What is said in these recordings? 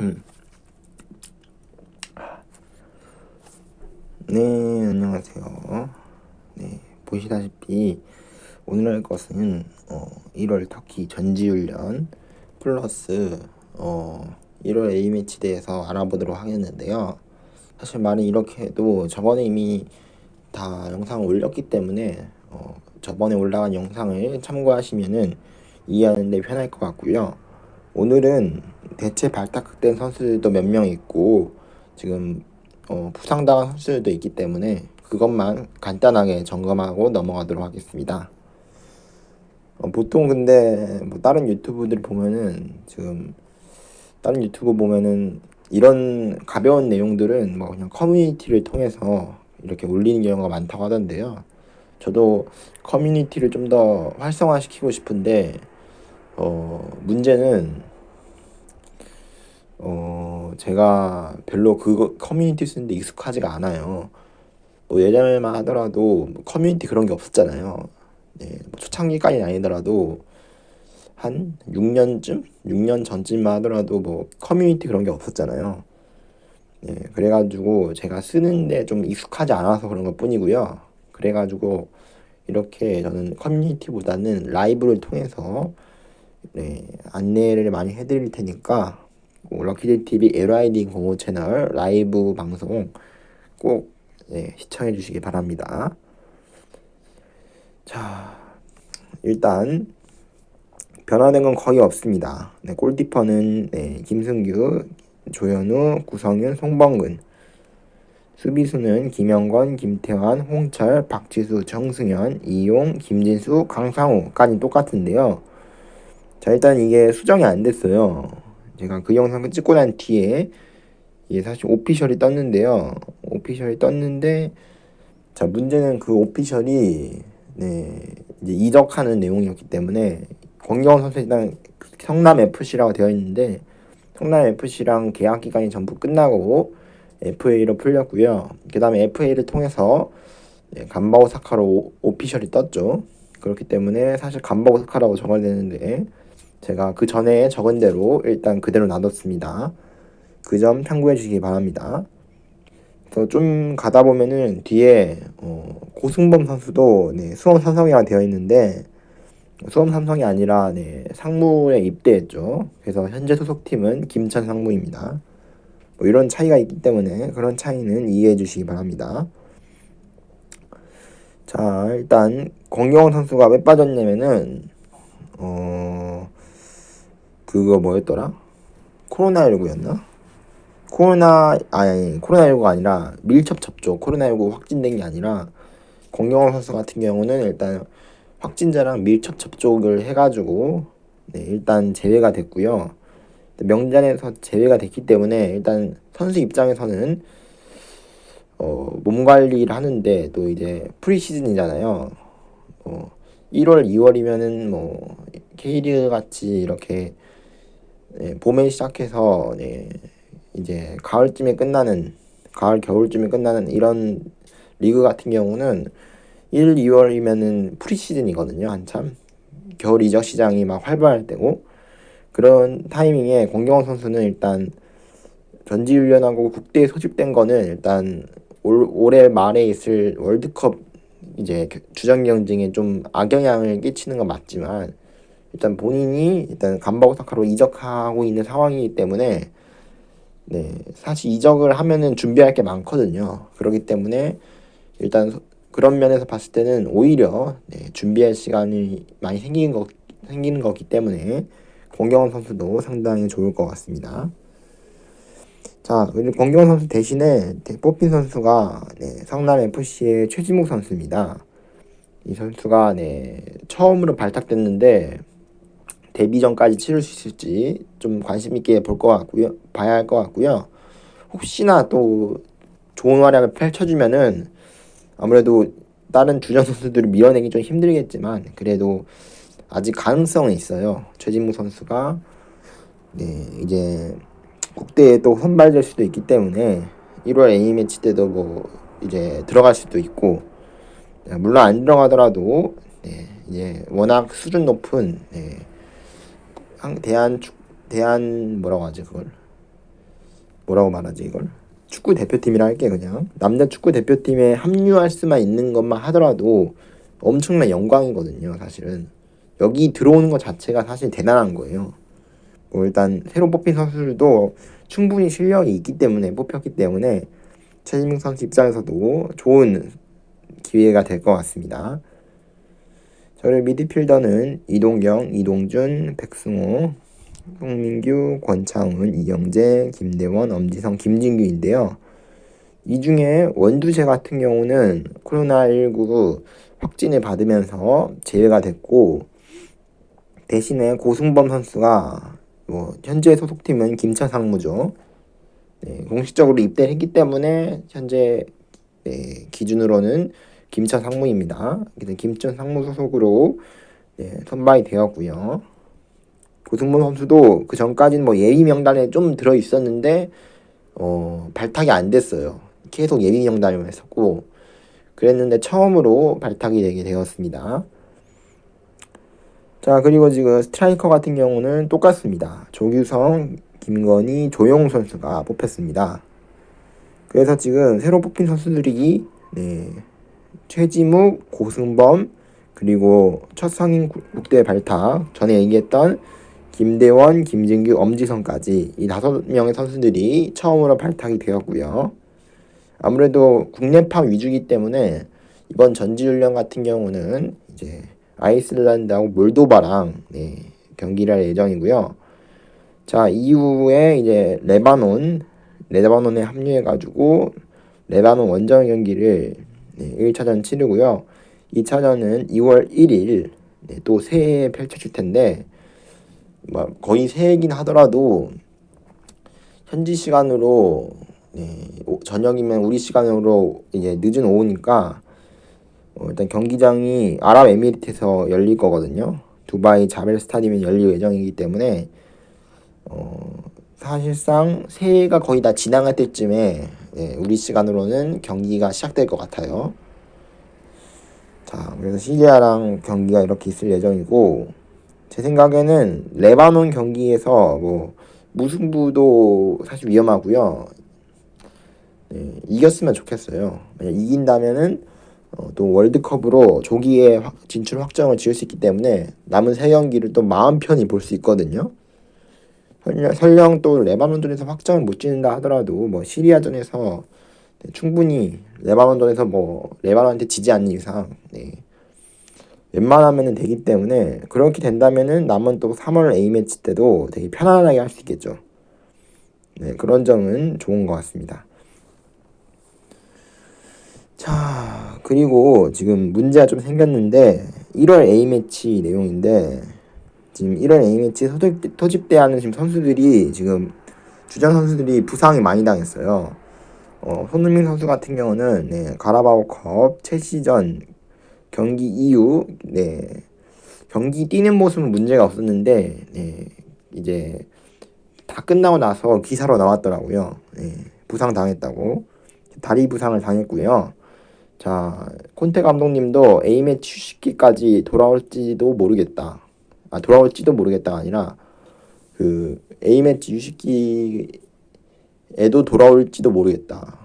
음. 네, 안녕하세요. 네, 보시다시피 오늘 할 것은 어, 1월 터키 전지훈련 플러스 어, 1월 A매치 대해서 알아보도록 하겠는데요. 사실 말은 이렇게 해도 저번에 이미 다 영상을 올렸기 때문에 어, 저번에 올라간 영상을 참고하시면은 이해하는데 편할 것 같고요. 오늘은 대체 발탁된 선수들도 몇 명 있고 지금 어, 부상당한 선수들도 있기 때문에 그것만 간단하게 점검하고 넘어가도록 하겠습니다. 어, 보통 근데 뭐 다른 유튜브들 보면은 지금 다른 유튜브 보면은 이런 가벼운 내용들은 뭐 그냥 커뮤니티를 통해서 이렇게 올리는 경우가 많다고 하던데요. 저도 커뮤니티를 좀 더 활성화시키고 싶은데 어 문제는 어 제가 별로 그거 커뮤니티 쓰는데 익숙하지가 않아요. 뭐 예전에만 하더라도 뭐 커뮤니티 그런 게 없었잖아요. 네, 뭐 초창기까지는 아니더라도 한 6년쯤? 6년 전쯤만 하더라도 뭐 커뮤니티 그런 게 없었잖아요. 네, 그래가지고 제가 쓰는데 좀 익숙하지 않아서 그런 것 뿐이고요. 그래가지고 이렇게 저는 커뮤니티보다는 라이브를 통해서 네, 안내를 많이 해드릴 테니까 럭키드 TV LID 공호 채널 라이브 방송 꼭 네, 시청해 주시기 바랍니다. 자, 일단 변화된 건 거의 없습니다. 네, 골키퍼는 네, 김승규, 조현우, 구성윤, 송범근. 수비수는 김영건, 김태환, 홍철, 박지수, 정승현, 이용, 김진수, 강상우까지 똑같은데요. 자 일단 이게 수정이 안 됐어요. 제가 그 영상을 찍고 난 뒤에 이게 사실 오피셜이 떴는데요. 오피셜이 떴는데 자 문제는 그 오피셜이 네 이제 이적하는 내용이었기 때문에 권경원 선수 일단 성남 FC라고 되어 있는데 성남 FC랑 계약 기간이 전부 끝나고 FA로 풀렸고요. 그 다음에 FA를 통해서 네, 간바오 사카로 오피셜이 떴죠. 그렇기 때문에 사실 간바오 사카라고 적어야 되는데 제가 그 전에 적은 대로 일단 그대로 놔뒀습니다. 그 점 참고해 주시기 바랍니다. 그래서 좀 가다 보면은 뒤에 어, 고승범 선수도 네, 수원 삼성이라 되어 있는데 수원 삼성이 아니라 네, 상무에 입대했죠. 그래서 현재 소속팀은 김천 상무입니다. 뭐 이런 차이가 있기 때문에 그런 차이는 이해해 주시기 바랍니다. 자 일단 권경원 선수가 왜 빠졌냐면은 어 그거 뭐였더라? 코로나19였나? 코로나 아니 코로나19가 아니라 밀접 접촉 코로나19 확진된 게 아니라 공경원 선수 같은 경우는 일단 확진자랑 밀접 접촉을 해가지고 네, 일단 제외가 됐고요. 명단에서 제외가 됐기 때문에 일단 선수 입장에서는 어, 몸 관리를 하는데 또 이제 프리시즌이잖아요. 어, 1월, 2월이면은 뭐 K리그 같이 이렇게 네, 봄에 시작해서 네, 이제 가을쯤에 끝나는 가을 겨울쯤에 끝나는 이런 리그 같은 경우는 1, 2월이면은 프리시즌이거든요 한참. 겨울 이적 시장이 막 활발할 때고 그런 타이밍에 권경원 선수는 일단 전지훈련하고 국대에 소집된 거는 일단 올, 올해 말에 있을 월드컵 이제 주전 경쟁에 좀 악영향을 끼치는 건 맞지만 일단 본인이 일단 감바오사카로 이적하고 있는 상황이기 때문에 네 사실 이적을 하면은 준비할 게 많거든요. 그렇기 때문에 일단 그런 면에서 봤을 때는 오히려 네, 준비할 시간이 많이 생기는 거 생기는 거기 때문에 권경원 선수도 상당히 좋을 것 같습니다. 자, 권경원 선수 대신에 뽑힌 선수가 네, 성남 FC의 최지목 선수입니다. 이 선수가 네, 처음으로 발탁됐는데 데뷔전까지 치를 수 있을지 좀 관심 있게 볼 것 같고요. 봐야 할 것 같고요. 혹시나 또 좋은 활약을 펼쳐주면은 아무래도 다른 주전 선수들을 밀어내기 좀 힘들겠지만 그래도 아직 가능성은 있어요. 최진무 선수가 네 이제 국대에 또 선발될 수도 있기 때문에 1월 A 매치 때도 뭐 이제 들어갈 수도 있고 네, 물론 안 들어가더라도 네 이제 워낙 수준 높은 네, 대한 대한 뭐라고 하지 그걸? 뭐라고 말하지 이걸? 축구 대표팀이라 할게 그냥. 남자 축구 대표팀에 합류할 수만 있는 것만 하더라도 엄청난 영광이거든요 사실은. 여기 들어오는 것 자체가 사실 대단한 거예요. 뭐 일단 새로 뽑힌 선수들도 충분히 실력이 있기 때문에 뽑혔기 때문에 최진명 선수 입장에서도 좋은 기회가 될 것 같습니다. 저를 미드필더는 이동경, 이동준, 백승호, 홍민규, 권창훈, 이영재, 김대원, 엄지성, 김진규인데요. 이 중에 원두재 같은 경우는 코로나19 확진을 받으면서 제외가 됐고 대신에 고승범 선수가 뭐 현재 소속팀은 김천 상무죠. 네, 공식적으로 입대를 했기 때문에 현재 네, 기준으로는 김천 상무입니다. 김천 상무 소속으로 네, 선발이 되었고요. 고승범 선수도 그 전까지는 뭐 예비 명단에 좀 들어 있었는데 어, 발탁이 안 됐어요. 계속 예비 명단을 했었고 그랬는데 처음으로 발탁이 되게 되었습니다. 자 그리고 지금 스트라이커 같은 경우는 똑같습니다. 조규성, 김건희, 조용 선수가 뽑혔습니다. 그래서 지금 새로 뽑힌 선수들이 네, 최지묵, 고승범 그리고 첫 성인 국대 발탁 전에 얘기했던 김대원, 김진규, 엄지성까지 이 다섯 명의 선수들이 처음으로 발탁이 되었고요. 아무래도 국내파 위주이기 때문에 이번 전지훈련 같은 경우는 이제 아이슬란드하고 몰도바랑 네, 경기를 할 예정이고요. 자 이후에 이제 레바논 레바논에 합류해가지고 레바논 원정 경기를 네, 1차전 치르고요. 2차전은 2월 1일 네, 또 새해에 펼쳐질 텐데 뭐 거의 새해긴 하더라도 현지 시간으로 네, 저녁이면 우리 시간으로 이제 늦은 오후니까 어, 일단 경기장이 아랍에미리트에서 열릴 거거든요. 두바이 자벨 스타디움에 열릴 예정이기 때문에 어, 사실상 새해가 거의 다 지나갈 때쯤에 예, 우리 시간으로는 경기가 시작될 것 같아요. 자, 그래서 시리아랑 경기가 이렇게 있을 예정이고 제 생각에는 레바논 경기에서 뭐 무승부도 사실 위험하고요. 네, 이겼으면 좋겠어요. 만약 이긴다면은 어, 또 월드컵으로 조기에 확, 진출 확정을 지을 수 있기 때문에 남은 세 경기를 또 마음 편히 볼 수 있거든요. 설령, 설령 또 레바논전에서 확정을 못 짓는다 하더라도 뭐 시리아전에서 네, 충분히 레바논전에서 뭐 레바논한테 지지 않는 이상 네, 웬만하면은 되기 때문에 그렇게 된다면은 남은 또 3월 A 매치 때도 되게 편안하게 할 수 있겠죠. 네, 그런 점은 좋은 것 같습니다. 자, 그리고 지금 문제가 좀 생겼는데 1월 A 매치 내용인데 지금 1월 A 매치 소집, 소집대하는 지금 선수들이 지금 주전 선수들이 부상이 많이 당했어요. 어, 손흥민 선수 같은 경우는 네, 가라바오컵 최시전 경기 이후 네 경기 뛰는 모습은 문제가 없었는데 네, 이제 다 끝나고 나서 기사로 나왔더라고요. 네, 부상 당했다고 다리 부상을 당했고요. 자, 콘테 감독님도 A매치 휴식기까지 돌아올지도 모르겠다. 아, 돌아올지도 모르겠다가 아니라 그 A매치 휴식기에도 돌아올지도 모르겠다.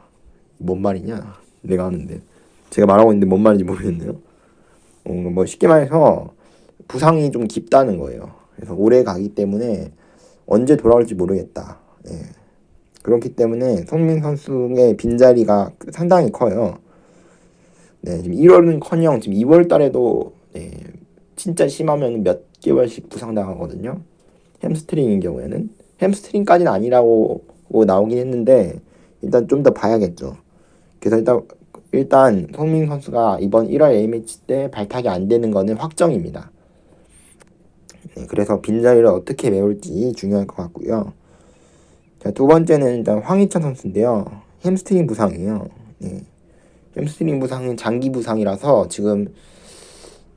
뭔 말이냐? 내가 하는데 제가 말하고 있는데 뭔 말인지 모르겠네요. 어, 뭐 쉽게 말해서 부상이 좀 깊다는 거예요. 그래서 오래 가기 때문에 언제 돌아올지 모르겠다. 예. 그렇기 때문에 손민 선수의 빈자리가 상당히 커요. 네, 지금 1월은커녕 지금 2월 달에도 네, 진짜 심하면 몇 개월씩 부상당하거든요. 햄스트링인 경우에는 햄스트링까지는 아니라고 나오긴 했는데 일단 좀 더 봐야겠죠. 그래서 일단 일단 송민 선수가 이번 1월 A매치 때 발탁이 안 되는 거는 확정입니다. 네, 그래서 빈자리를 어떻게 메울지 중요할 것 같고요. 자, 두 번째는 일단 황희찬 선수인데요. 햄스트링 부상이에요. 네. 햄스트링 부상은 장기 부상이라서 지금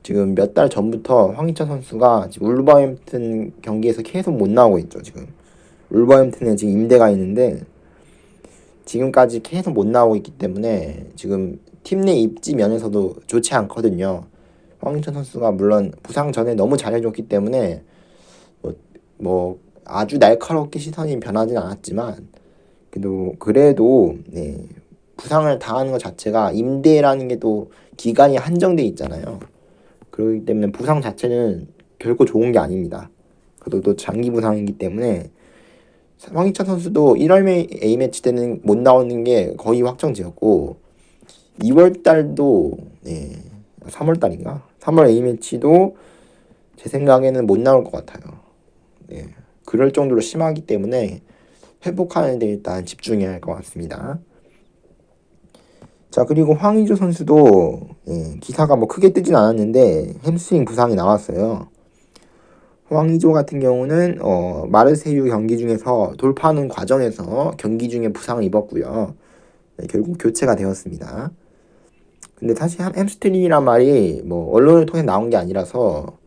지금 몇 달 전부터 황희찬 선수가 울버햄튼 경기에서 계속 못 나오고 있죠. 지금 울버햄튼에 지금 임대가 있는데 지금까지 계속 못 나오고 있기 때문에 지금 팀 내 입지 면에서도 좋지 않거든요. 황희찬 선수가 물론 부상 전에 너무 잘해줬기 때문에 뭐, 뭐 아주 날카롭게 시선이 변하진 않았지만 그래도 그래도 네, 부상을 당하는 것 자체가 임대라는 게 또 기간이 한정돼 있잖아요. 그렇기 때문에 부상 자체는 결코 좋은 게 아닙니다. 그래도 또 장기 부상이기 때문에 황희찬 선수도 1월 A 매치 때는 못 나오는 게 거의 확정지었고 2월 달도 네, 3월 달인가? 3월 A 매치도 제 생각에는 못 나올 것 같아요. 네, 그럴 정도로 심하기 때문에 회복하는 데 일단 집중해야 할 것 같습니다. 자 그리고 황의조 선수도 예, 기사가 뭐 크게 뜨진 않았는데 햄스트링 부상이 나왔어요. 황의조 같은 경우는 어, 마르세유 경기 중에서 돌파하는 과정에서 경기 중에 부상을 입었고요. 네, 결국 교체가 되었습니다. 근데 사실 햄- 햄스트링이란 말이 뭐 언론을 통해 나온 게 아니라서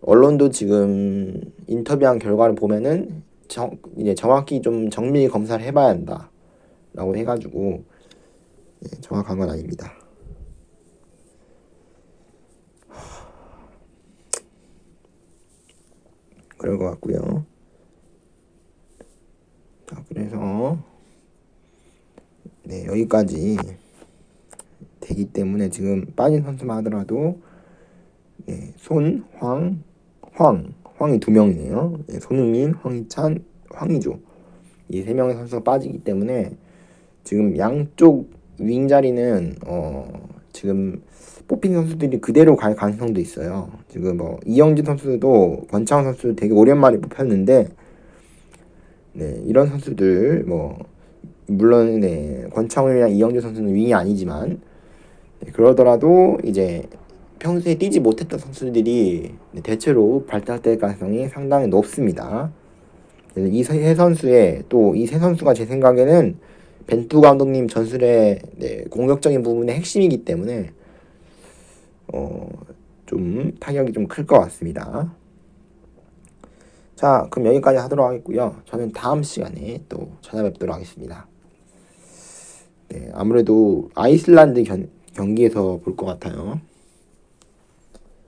언론도 지금 인터뷰한 결과를 보면은 정, 이제 정확히 좀 정밀 검사를 해봐야 한다라고 해가지고 예, 정확한 건 아닙니다. 그럴 것 같고요. 자, 그래서 네 여기까지 되기 때문에 지금 빠진 선수만 하더라도 네, 손, 황, 황, 황이 두 명이네요. 네, 손흥민, 황희찬, 황희조 이 세 명의 선수가 빠지기 때문에 지금 양쪽 윙 자리는 어 지금 뽑힌 선수들이 그대로 갈 가능성도 있어요. 지금 뭐 이영진 선수도 권창훈 선수 되게 오랜만에 뽑혔는데 네 이런 선수들 뭐 물론 네 권창훈이랑 이영진 선수는 윙이 아니지만 네, 그러더라도 이제 평소에 뛰지 못했던 선수들이 네, 대체로 발탁될 가능성이 상당히 높습니다. 이 세 선수의 또 이 세 선수가 제 생각에는 벤투 감독님 전술의 네, 공격적인 부분의 핵심이기 때문에 어, 좀 타격이 좀 클 것 같습니다. 자, 그럼 여기까지 하도록 하겠고요. 저는 다음 시간에 또 찾아뵙도록 하겠습니다. 네, 아무래도 아이슬란드 견, 경기에서 볼 것 같아요.